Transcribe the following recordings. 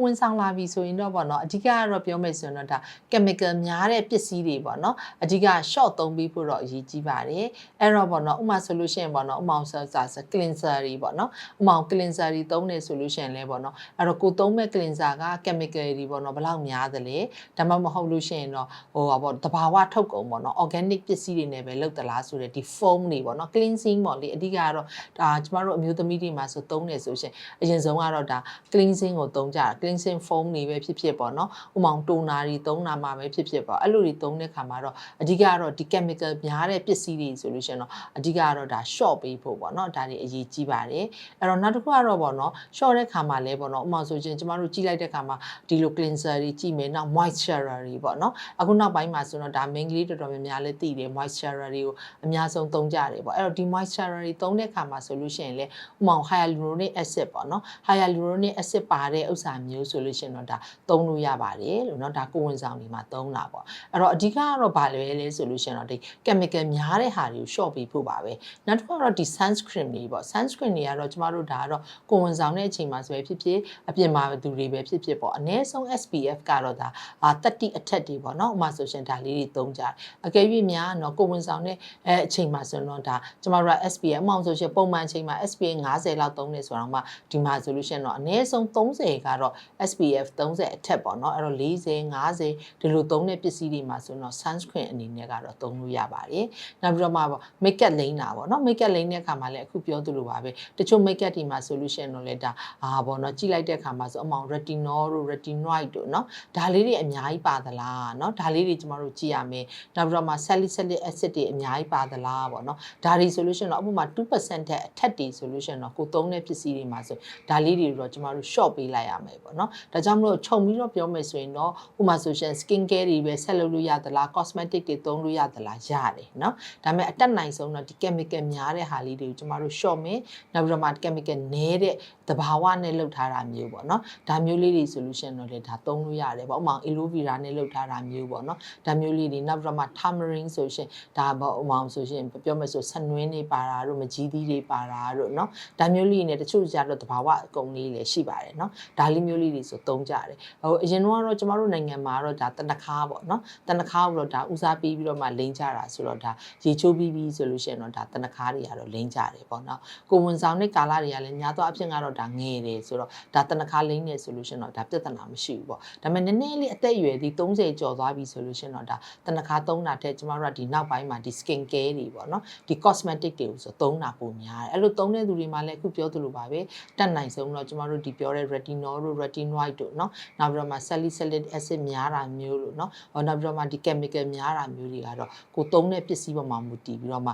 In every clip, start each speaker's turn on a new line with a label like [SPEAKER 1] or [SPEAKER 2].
[SPEAKER 1] ကိုဝင်ဆောင်လာပြီဆိုရင်တော့ပေါ့နော်အဓိကကတော့ပြောမယ်ဆိုရင်တော့ဒါ chemical များတဲ့ပစ္စည်းတွေပေါ့နော်အဓိက short သုံးပြီးဖို့တော့အရေးကြီးပါတယ်အဲ့တော့ပေါ့နော်ဥပမာဆိုလို့ရှိရင်ပေါ့နော်ဥပမာဆိုစာ cleanser တွေပေါ့နော်ဥပမာ cleanser တွေသုံးနေဆိုလို့ရှိရင်လည်းပေါ့နော်အဲ့တော့ကိုသုံးမဲ့ cleanser က chemical တွေပေါ့နော်ဘယ်လောက်များသလဲဒါမှမဟုတ်လို့ရှိရင်တော့ဟိုပါပေါ့တဘာဝထုတ်ကုန်ပေါ့နော် organic ပစ္စည်းတွေနဲ့ပဲလုပ်သလားဆိုတဲ့ဒီ foam တွေပေါ့နော် cleansing ပေါ့လေအဓိကကတော့ဒါကျမတို့အမျိုးသမီးတွေမှာဆိုသုံးနေဆိုရှင်အရင်ဆုံးကတော့ဒါ cleansing ကိုသုံးကြတာ cleansing foam တွေပဲဖြစ်ဖြစ်ပေါ့နော်ဥပမာတိုနာတွေသုံးတာမှာပဲဖြစ်ဖြစ်ပေါ့အဲ့လိုတွေသုံးတဲ့ခါမှာတော့အဓိကကတော့ဒီ chemical များတဲ့ပစ္စည်းတွေဆိုလို့ရှင်တော့အဓိကကတော့ဒါ short ပေးဖို့ပေါ့နော်ဒါတွေအရေးကြီးပါတယ်အဲ့တော့နောက်တစ်ခုကတော့ပေါ့နော် short တဲ့ခါမှာလဲပေါ့နော်ဥပမာဆိုရှင်ကျမတို့ကြည့်လိုက်တဲ့ခါမှာဒီလို cleanser တွေကြည့်မယ်နောက် moisturer တွေပေါ့နော်အခုနောက်ပိုင်းမှာဆိုတော့ဒါ main ကလေးတော်တော်များများလည်းသိတယ် moisturer တွေကိုအများဆုံးသုံးကြတယ်ပေါ့အဲ့တော့ဒီ moisturer တွေသုံးတဲ့ခါမှာဆိုလို့ရှိရင်လေဥပမာ hyaluronic acid ပေါ့နော် hyaluronic acid ပါတဲ့ဥစ္စာမျိဆိုလို့ရှိရင်တော့ဒါသုံးလို့ရပါတယ်လို့เนาะဒါကိုယ်ဝန်ဆောင်တွေမှာသုံးတာပေါ့အဲ့တော့အဓိကကတော့ဗာလဲလဲဆိုလို့ရှိရင်တော့ဒီ chemical များတဲ့ဟာတွေကို short ပေးဖို့ပါပဲနောက်တစ်ခုကတော့ဒီ sunscreen တွေပေါ့ sunscreen တွေကတော့ကျမတို့ဒါကတော့ကိုယ်ဝန်ဆောင်တဲ့အချိန်မှာဆိုပဲဖြစ်ဖြစ်အပြင်မှာသူတွေပဲဖြစ်ဖြစ်ပေါ့အနည်းဆုံး SPF ကတော့ဒါအာ30အထက်တွေပေါ့เนาะဥပမာဆိုရှင်ဒါလေးတွေသုံးကြတယ်အကယ်၍များเนาะကိုယ်ဝန်ဆောင်တဲ့အချိန်မှာဆိုတော့ဒါကျမတို့က SPF အမောင်ဆိုရှင်ပုံမှန်အချိန်မှာ SPF 50လောက်သုံးနေဆိုတော့မှဒီမှာဆိုလို့ရှိရင်တော့အနည်းဆုံး30ကတော့ SPF 30အထက်ပေါ့နော်အဲ့တော့40 50ဒီလိုသုံးတဲ့ပစ္စည်းတွေမှာဆိုတော့ sunscreen အနေနဲ့ကတော့သုံးလို့ရပါတယ်နောက်ပြီးတော့မှ makeup လိမ့်တာပေါ့နော် makeup လိမ့်တဲ့အခါမှာလည်းအခုပြောသလိုပါပဲတချို့ makeup တွေမှာဆိုလို့ရှိရင်တော့လည်းဒါအာပေါ့နော်ကြည့်လိုက်တဲ့အခါမှာဆိုအမောင် retinol တို့ retinoid တို့နော်ဒါလေးတွေအများကြီးပါသလားနော်ဒါလေးတွေကျမတို့ကြည့်ရမယ်နောက်ပြီးတော့မှ salicylic acid တွေအများကြီးပါသလားပေါ့နော်ဒါတွေဆိုလို့ရှိရင်တော့အမှမှာ2%ထက်အထက်တွေဆိုလို့ရှိရင်တော့ကိုသုံးတဲ့ပစ္စည်းတွေမှာဆိုဒါလေးတွေတော့ကျမတို့ short ပေးလိုက်ရမယ်ပေါ့နော်ဒါကြောင့်မလို့ခြုံပြီးတော့ပြောမယ်ဆိုရင်တော့ဥပမာဆိုရှင် skin care တွေပဲဆက်လုပ်လို့ရသလား cosmetic တွေသုံးလို့ရသလားရတယ်เนาะဒါပေမဲ့အတက်နိုင်ဆုံးတော့ဒီ chemical များတဲ့ဟာလေးတွေကိုကျမတို့ short မယ်နောက်ပြီးတော့မှ chemical နည်းတဲ့တဘာဝနဲ့လုပ်ထားတာမျိုးပေါ့เนาะဒါမျိုးလေးတွေဆိုလို့ရှိရင်တော့လေဒါသုံးလို့ရတယ်ပေါ့ဥပမာ aloe vera နဲ့လုပ်ထားတာမျိုးပေါ့เนาะဒါမျိုးလေးတွေနောက်ပြီးတော့မှ tamarind ဆိုရှင်ဒါပေါ့ဥပမာဆိုရှင်ပြောမယ်ဆိုဆနွင်းတွေပါတာတို့မကြီးသီးတွေပါတာတို့เนาะဒါမျိုးလေးတွေနဲ့တချို့ကြတော့တဘာဝအကုန်လေးလည်းရှိပါတယ်เนาะဒါလေးမျိုးလေးတွေ ေပြီဆိုသုံးကြတယ်ဟိုအရင်ကတော့ကျမတို့နိုင်ငံမှာတော့ဒါတနခါပေါ့နော်တနခါတော့ဒါဦးစားပေးပြီးတော့မှလိမ့်ကြတာဆိုတော့ဒါရေချိုးပြီးပြီးဆိုလို့ရှိရင်တော့ဒါတနခါတွေကတော့လိမ့်ကြတယ်ပေါ့နော်ကိုဝန်ဆောင်တဲ့ကာလတွေကလည်းညာတော့အဖြစ်ကတော့ဒါငယ်တယ်ဆိုတော့ဒါတနခါလိမ့်နေဆိုလို့ရှိရင်တော့ဒါပြဿနာမရှိဘူးပေါ့ဒါပေမဲ့နည်းနည်းလေးအသက်အရွယ်ဒီ30ကျော်သွားပြီဆိုလို့ရှိရင်တော့ဒါတနခါသုံးတာတဲ့ကျမတို့ကဒီနောက်ပိုင်းမှာဒီ skin care တွေပေါ့နော်ဒီ cosmetic တွေကိုဆိုသုံးတာပုံများတယ်အဲ့လိုသုံးတဲ့သူတွေမှာလည်းအခုပြောသလိုပါပဲတတ်နိုင်ဆုံးတော့ကျမတို့ဒီပြောတဲ့ retinol တို့ retinol retinoid တို့เนาะနောက်ပြီးတော့မှ salicylic acid များတာမျိုးလို့เนาะဟောနောက်ပြီးတော့မှဒီ chemical များတာမျိုးတွေကတော့ကိုသုံးတဲ့ပစ္စည်းပေါ်မှာမူတည်ပြီးတော့မှ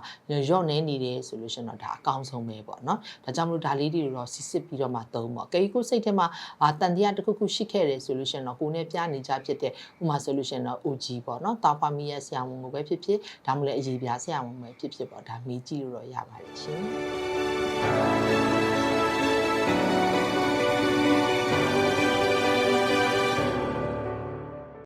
[SPEAKER 1] ရော့နေနေတယ်ဆိုလို့ရှိရင်တော့ဒါအကောင်းဆုံးပဲပေါ့เนาะဒါကြောင့်မလို့ဒါလေးတွေတော့စစ်စစ်ပြီးတော့မှသုံးပေါ့ကေကိုစိတ်ထဲမှာအာတန်တရားတစ်ခုခုရှိခဲ့တယ်ဆိုလို့ရှိရင်တော့ကိုနဲ့ပြနေကြဖြစ်တဲ့ဥမာဆိုလို့ရှိရင်တော့ OG ပေါ့เนาะတာပါမီရဲ့ဆရာဝန်ကိုပဲဖြစ်ဖြစ်ဒါမှမဟုတ်အရေးပြားဆရာဝန်ပဲဖြစ်ဖြစ်ပေါ့ဒါမေးကြည့်လို့တော့ရပါတယ်ရှင်